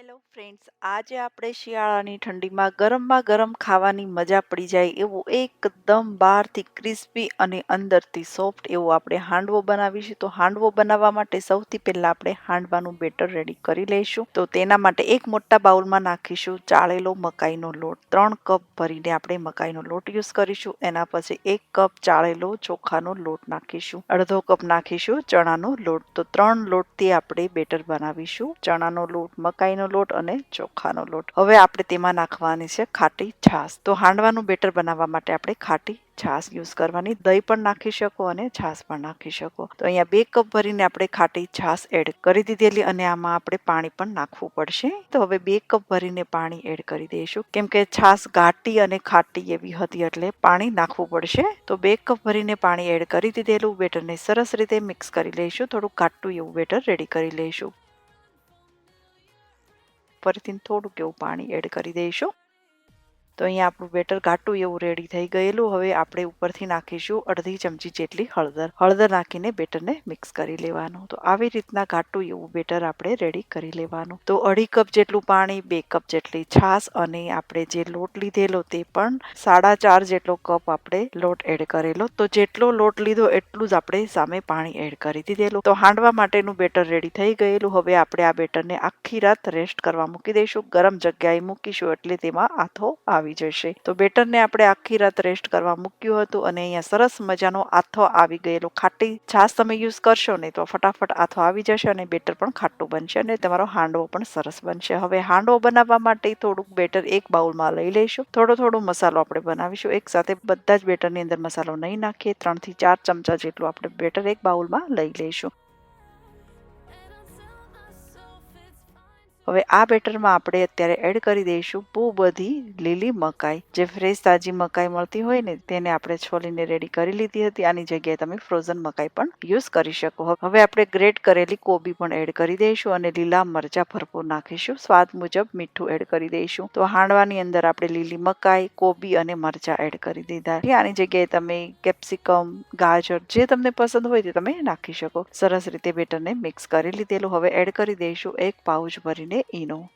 Hello friends આજે આપણે શિયાળાની ઠંડીમાં ગરમમાં ગરમ ખાવાની મજા પડી જાય એવું એકદમ બહારથી ક્રિસ્પી અને અંદરથી સોફ્ટ એવો આપણે હાંડવો બનાવીશું. તો હાંડવો બનાવવા માટે સૌથી પહેલાં આપણે હાંડવાનું બેટર રેડી કરી લઈશું. તો તેના માટે એક મોટા બાઉલમાં નાખીશું ચાળેલો મકાઈનો લોટ. ત્રણ કપ ભરીને આપણે મકાઈનો લોટ યુઝ કરીશું. એના પછી એક કપ ચાળેલો ચોખાનો લોટ નાખીશું. અડધો કપ નાખીશું ચણાનો લોટ. તો ત્રણ લોટથી આપણે બેટર બનાવીશું. ચણાનો લોટ, મકાઈનો લોટ અને ચોખાનો લોટ. હવે આપણે તેમાં નાખવાની છે ખાટી છાશ. તો હાંડવાનું બેટર બનાવવા માટે આપણે ખાટી છાશ યુઝ કરવાની. દહીં પણ નાખી શકો અને છાશ પણ નાખી શકો. તો અહીંયા બે કપ ભરીને આપણે ખાટી છાશ એડ કરી દીધેલી અને આમાં આપણે પાણી પણ નાખવું પડશે. તો હવે બે કપ ભરીને પાણી એડ કરી દઈશું. કેમ કે છાશ ઘાટી અને ખાટી એવી હતી એટલે પાણી નાખવું પડશે. તો બે કપ ભરીને પાણી એડ કરી દીધેલું. બેટરને સરસ રીતે મિક્સ કરી લઈશું. થોડું ઘાટું એવું બેટર રેડી કરી લઈશું. ફરીથી થોડુંક એવું પાણી એડ કરી દઈશું. તો અહીંયા આપણું બેટર ઘાટું એવું રેડી થઈ ગયેલું. હવે આપણે ઉપરથી નાખીશું અડધી ચમચી જેટલી હળદર. હળદર નાખીને બેટરને મિક્સ કરી લેવાનું. તો આવી રીતના ઘાટું એવું બેટર આપણે રેડી કરી લેવાનું. તો અઢી કપ જેટલું પાણી, બે કપ જેટલી છાશ અને આપણે જે લોટ લીધેલો તે પણ સાડા ચાર જેટલો કપ આપણે લોટ એડ કરેલો. તો જેટલો લોટ લીધો એટલું જ આપણે સામે પાણી એડ કરી દીધેલું. તો હાંડવા માટેનું બેટર રેડી થઈ ગયેલું. હવે આપણે આ બેટરને આખી રાત રેસ્ટ કરવા મૂકી દઈશું. ગરમ જગ્યાએ મૂકીશું એટલે તેમાં આથો આવી આવી જશે. તો બેટરને આપણે આખી રાત રેસ્ટ કરવા મૂક્યું હતું અને અહીંયા સરસ મજાનો આથો આવી ગયેલો. ખાટી છાશ તમે યુઝ કરશો ને તો ફટાફટ આથો આવી જશે અને બેટર પણ ખાટું બનશે અને તમારો હાંડવો પણ સરસ બનશે. હવે હાંડવો બનાવવા માટે થોડુંક બેટર એક બાઉલમાં લઈ લઈશું. થોડો થોડો મસાલો આપણે બનાવીશું. એક સાથે બધા જ બેટરની અંદર મસાલો નહીં નાખીએ. ત્રણથી ચાર ચમચા જેટલું આપણે બેટર એક બાઉલમાં લઈ લઈશું. હવે આ બેટરમાં આપણે અત્યારે એડ કરી દઈશું બહુ બધી લીલી મકાઈ. જે ફ્રેશ તાજી મકાઈ મળતી હોય ને, તેને આપણે છોલીને રેડી કરી લીધી હતી. આની જગ્યાએ તમે ફ્રોઝન મકાઈ પણ યુઝ કરી શકો હવે આપણે ગ્રેટ કરેલી કોબી પણ એડ કરી દઈશું અને લીલા મરચા ભરપૂર નાખીશું. સ્વાદ મુજબ મીઠું એડ કરી દઈશું. તો હાંડવાની અંદર આપણે લીલી મકાઈ, કોબી અને મરચા એડ કરી દીધા. આની જગ્યાએ તમે કેપ્સિકમ, ગાજર જે તમને પસંદ હોય તે તમે નાખી શકો. સરસ રીતે બેટરને મિક્સ કરી લીધેલું. હવે એડ કરી દઈશું એક પાઉચ ભરીને ઈનો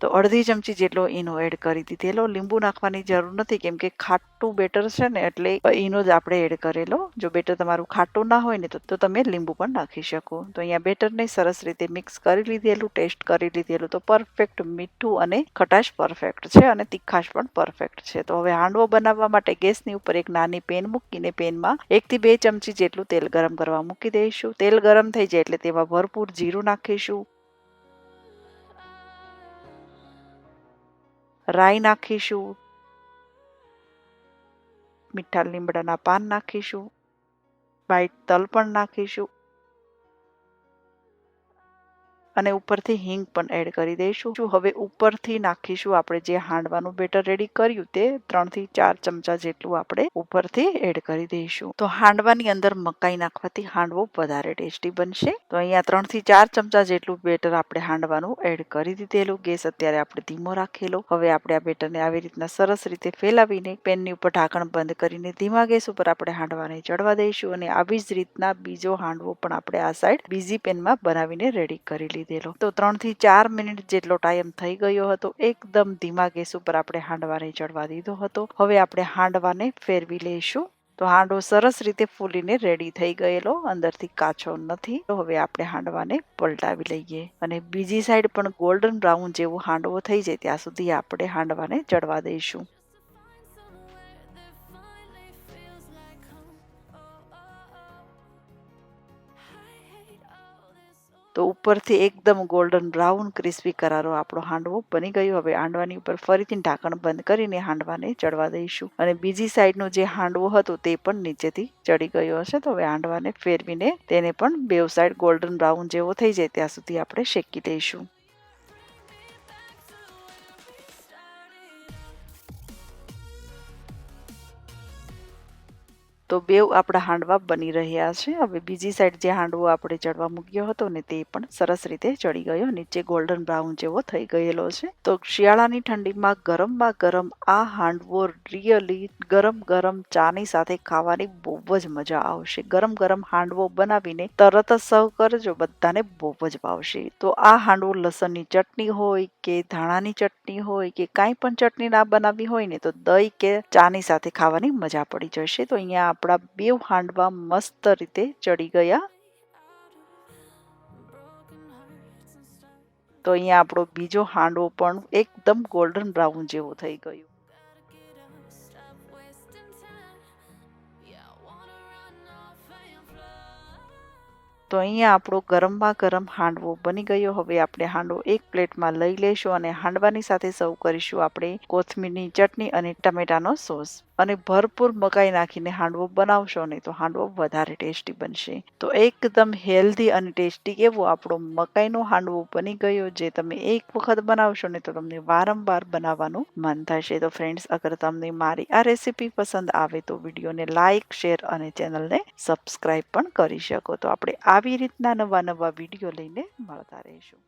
તો અડધી ચમચી જેટલો ઈનો એડ કરી દીધેલો લીંબુ નાખવાની જરૂર નથી, કેમ કે ખાટું બેટર છે ને, એટલે ઈનો જ આપણે એડ કરેલો. જો બેટર તમારું ખાટું ના હોય ને, તો તમે લીંબુ પણ નાખી શકો. તો અહીંયા બેટરને સરસ રીતે મિક્સ કરી લીધેલું ટેસ્ટ કરી લીધેલું. તો પરફેક્ટ મીઠું અને ખટાશ પરફેક્ટ છે અને તીખાશ પણ પરફેક્ટ છે. તો હવે હાંડવો બનાવવા માટે ગેસની ઉપર એક નાની પેન મૂકીને પેનમાં એકથી બે ચમચી જેટલું તેલ ગરમ કરવા મૂકી દઈશું. તેલ ગરમ થઈ જાય એટલે તેમાં ભરપૂર જીરું નાખીશું. રાઈ નાખીશું મીઠા લીમડાના પાન નાખીશું વ્હાઈટ તલ પણ નાખીશું. અને ઉપરથી હિંગ પણ એડ કરી દઈશું. હવે ઉપરથી નાખીશું આપણે જે હાંડવાનું બેટર રેડી કર્યું તે ત્રણથી ચાર ચમચા જેટલું આપણે ઉપરથી એડ કરી દઈશું. તો હાંડવાની અંદર મકાઈ નાખવાથી હાંડવો વધારે ટેસ્ટી બનશે. તો અહીંયા ત્રણથી ચાર ચમચા જેટલું બેટર આપણે હાંડવાનું એડ કરી દીધેલું. ગેસ અત્યારે આપણે ધીમો રાખેલો. હવે આપણે આ બેટરને આવી રીતના સરસ રીતે ફેલાવીને પેનની ઉપર ઢાંકણ બંધ કરીને ધીમા ગેસ ઉપર આપણે હાંડવાને ચડવા દઈશું અને આવી જ રીતના બીજો હાંડવો પણ આપણે આ સાઈડ બીજી પેનમાં બનાવીને રેડી કરી લીધું. લીધેલો તો ત્રણથી ચાર મિનિટ જેટલો ટાઈમ થઈ ગયો હતો, એકદમ ધીમા ગેસ ઉપર આપણે હાંડવાને ચડવા દીધો હતો. હવે આપણે હાંડવાને ફેરવી લઈશું. તો હાંડવો સરસ રીતે ફૂલીને રેડી થઈ ગયેલો, અંદરથી કાચો નથી. તો હવે આપણે હાંડવાને પલટાવી લઈએ. અને બીજી સાઈડ પણ ગોલ્ડન બ્રાઉન જેવો હાંડવો થઈ જાય, ત્યાં સુધી આપણે હાંડવાને ચડવા દઈશું. તો ઉપરથી એકદમ ગોલ્ડન બ્રાઉન ક્રિસ્પી કરારો આપણો હાંડવો બની ગયો. હવે હાંડવાની ઉપર ફરીથી ઢાંકણ બંધ કરીને હાંડવાને ચડવા દઈશું. અને બીજી સાઈડનો જે હાંડવો હતો તે પણ નીચેથી ચડી ગયો હશે. તો હવે હાંડવાને ફેરવીને તેને પણ બેવ સાઈડ ગોલ્ડન બ્રાઉન જેવો થઈ જાય. ત્યાં સુધી આપણે શેકી લઈશું તો બેવ આપણા હાંડવા બની રહ્યા છે. હવે બીજી સાઈડ જે હાંડવો આપણે ચડવા મૂક્યો હતો ને તે પણ સરસ રીતે ચડી ગયો. નીચે ગોલ્ડન બ્રાઉન જેવો થઈ ગયેલો છે. તો શિયાળાની ઠંડીમાં ગરમમાં ગરમ આ હાંડવો રિયલી ગરમ ગરમ ચાની સાથે ખાવાની બહુ જ મજા આવશે. ગરમ ગરમ હાંડવો બનાવીને તરત જ સર્વ કરજો, બધાને બહુ જ ભાવશે. તો આ હાંડવો લસણની ચટણી હોય કે ધાણાની ચટણી હોય કે કાંઈ પણ ચટણી ના બનાવવી હોય ને તો દહીં કે ચાની સાથે ખાવાની મજા પડી જશે. તો અહીંયા આપણા બે હાંડવા મસ્ત રીતે ચડી ગયા. તો અહીંયા આપણો બીજો હાંડવો પણ એકદમ ગોલ્ડન બ્રાઉન જેવો થઈ ગયો. તો અહીંયા આપણો ગરમમાં ગરમ હાંડવો બની ગયો. હવે આપણે હાંડવો એક પ્લેટમાં લઈ લઈશું અને હાંડવાની સાથે સર્વ કરીશું આપણે કોથમીરની ચટણી અને ટમેટાનો સોસ. અને ભરપૂર મકાઈ નાખીને હાંડવો બનાવશો ને તો હાંડવો વધારે ટેસ્ટી બનશે. તો એકદમ હેલ્ધી અને ટેસ્ટી એવો આપણો મકાઈનો હાંડવો બની ગયો જે તમે એક વખત બનાવશો ને તો તમને વારંવાર બનાવવાનું મન થશે. તો ફ્રેન્ડ્સ, અગર તમને મારી આ રેસીપી પસંદ આવે તો વિડીયોને લાઇક શેર અને ચેનલને સબસ્ક્રાઈબ પણ કરી શકો. તો આપણે આવી રીતના નવા નવા વીડિયો લઈને મળતા રહીશું.